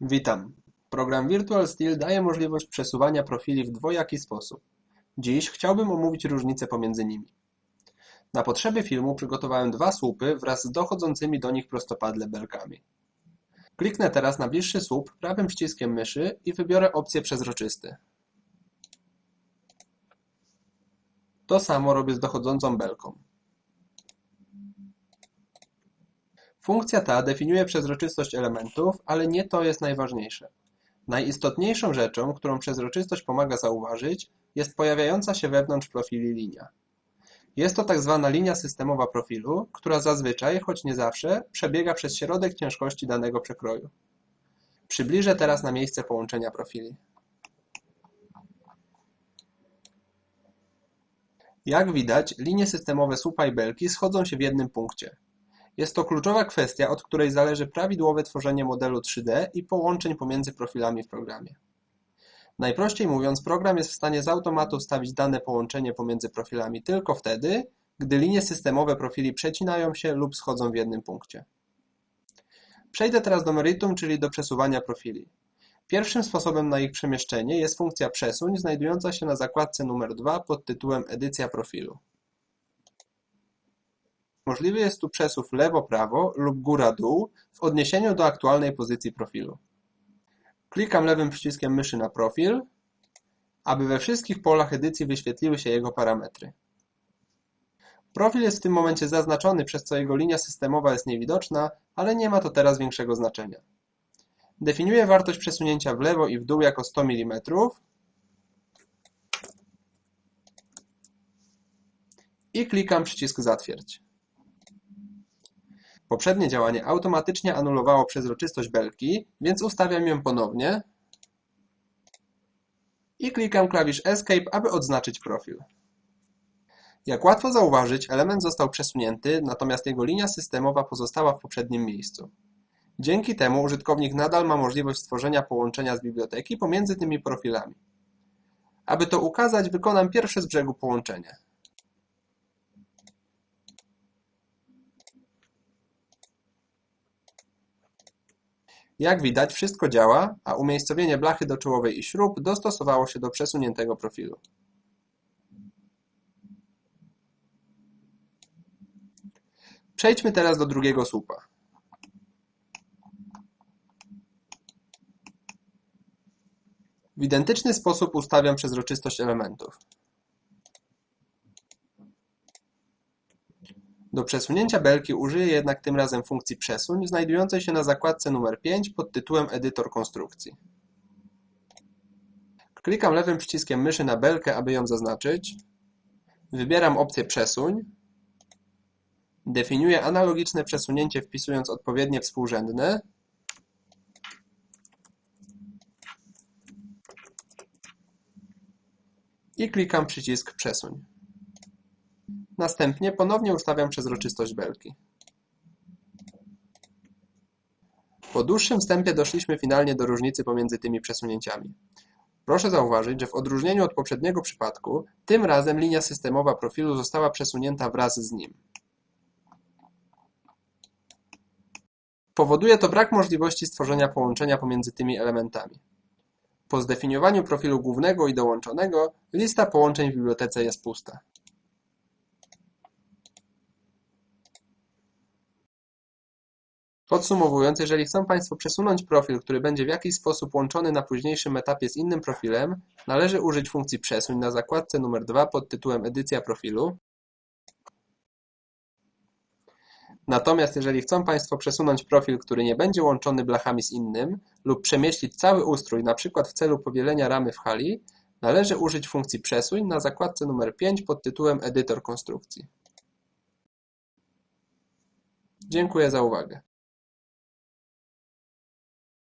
Witam. Program Virtual Steel daje możliwość przesuwania profili w dwojaki sposób. Dziś chciałbym omówić różnice pomiędzy nimi. Na potrzeby filmu przygotowałem dwa słupy wraz z dochodzącymi do nich prostopadle belkami. Kliknę teraz na bliższy słup prawym przyciskiem myszy i wybiorę opcję przezroczysty. To samo robię z dochodzącą belką. Funkcja ta definiuje przezroczystość elementów, ale nie to jest najważniejsze. Najistotniejszą rzeczą, którą przezroczystość pomaga zauważyć, jest pojawiająca się wewnątrz profili linia. Jest to tak zwana linia systemowa profilu, która zazwyczaj, choć nie zawsze, przebiega przez środek ciężkości danego przekroju. Przybliżę teraz na miejsce połączenia profili. Jak widać, linie systemowe słupa i belki schodzą się w jednym punkcie. Jest to kluczowa kwestia, od której zależy prawidłowe tworzenie modelu 3D i połączeń pomiędzy profilami w programie. Najprościej mówiąc, program jest w stanie z automatu wstawić dane połączenie pomiędzy profilami tylko wtedy, gdy linie systemowe profili przecinają się lub schodzą w jednym punkcie. Przejdę teraz do meritum, czyli do przesuwania profili. Pierwszym sposobem na ich przemieszczenie jest funkcja przesuń znajdująca się na zakładce numer 2 pod tytułem Edycja profilu. Możliwy jest tu przesuw lewo-prawo lub góra-dół w odniesieniu do aktualnej pozycji profilu. Klikam lewym przyciskiem myszy na profil, aby we wszystkich polach edycji wyświetliły się jego parametry. Profil jest w tym momencie zaznaczony, przez co jego linia systemowa jest niewidoczna, ale nie ma to teraz większego znaczenia. Definiuję wartość przesunięcia w lewo i w dół jako 100 mm i klikam przycisk Zatwierdź. Poprzednie działanie automatycznie anulowało przezroczystość belki, więc ustawiam ją ponownie i klikam klawisz Escape, aby odznaczyć profil. Jak łatwo zauważyć, element został przesunięty, natomiast jego linia systemowa pozostała w poprzednim miejscu. Dzięki temu użytkownik nadal ma możliwość stworzenia połączenia z biblioteki pomiędzy tymi profilami. Aby to ukazać, wykonam pierwsze z brzegu połączenie. Jak widać, wszystko działa, a umiejscowienie blachy doczołowej i śrub dostosowało się do przesuniętego profilu. Przejdźmy teraz do drugiego słupa. W identyczny sposób ustawiam przezroczystość elementów. Do przesunięcia belki użyję jednak tym razem funkcji przesuń znajdującej się na zakładce numer 5 pod tytułem Edytor konstrukcji. Klikam lewym przyciskiem myszy na belkę, aby ją zaznaczyć. Wybieram opcję przesuń. Definiuję analogiczne przesunięcie wpisując odpowiednie współrzędne. I klikam przycisk przesuń. Następnie ponownie ustawiam przezroczystość belki. Po dłuższym wstępie doszliśmy finalnie do różnicy pomiędzy tymi przesunięciami. Proszę zauważyć, że w odróżnieniu od poprzedniego przypadku, tym razem linia systemowa profilu została przesunięta wraz z nim. Powoduje to brak możliwości stworzenia połączenia pomiędzy tymi elementami. Po zdefiniowaniu profilu głównego i dołączonego, lista połączeń w bibliotece jest pusta. Podsumowując, jeżeli chcą Państwo przesunąć profil, który będzie w jakiś sposób łączony na późniejszym etapie z innym profilem, należy użyć funkcji przesuń na zakładce numer 2 pod tytułem Edycja profilu. Natomiast jeżeli chcą Państwo przesunąć profil, który nie będzie łączony blachami z innym lub przemieścić cały ustrój, np. w celu powielenia ramy w hali, należy użyć funkcji przesuń na zakładce numer 5 pod tytułem Edytor konstrukcji. Dziękuję za uwagę.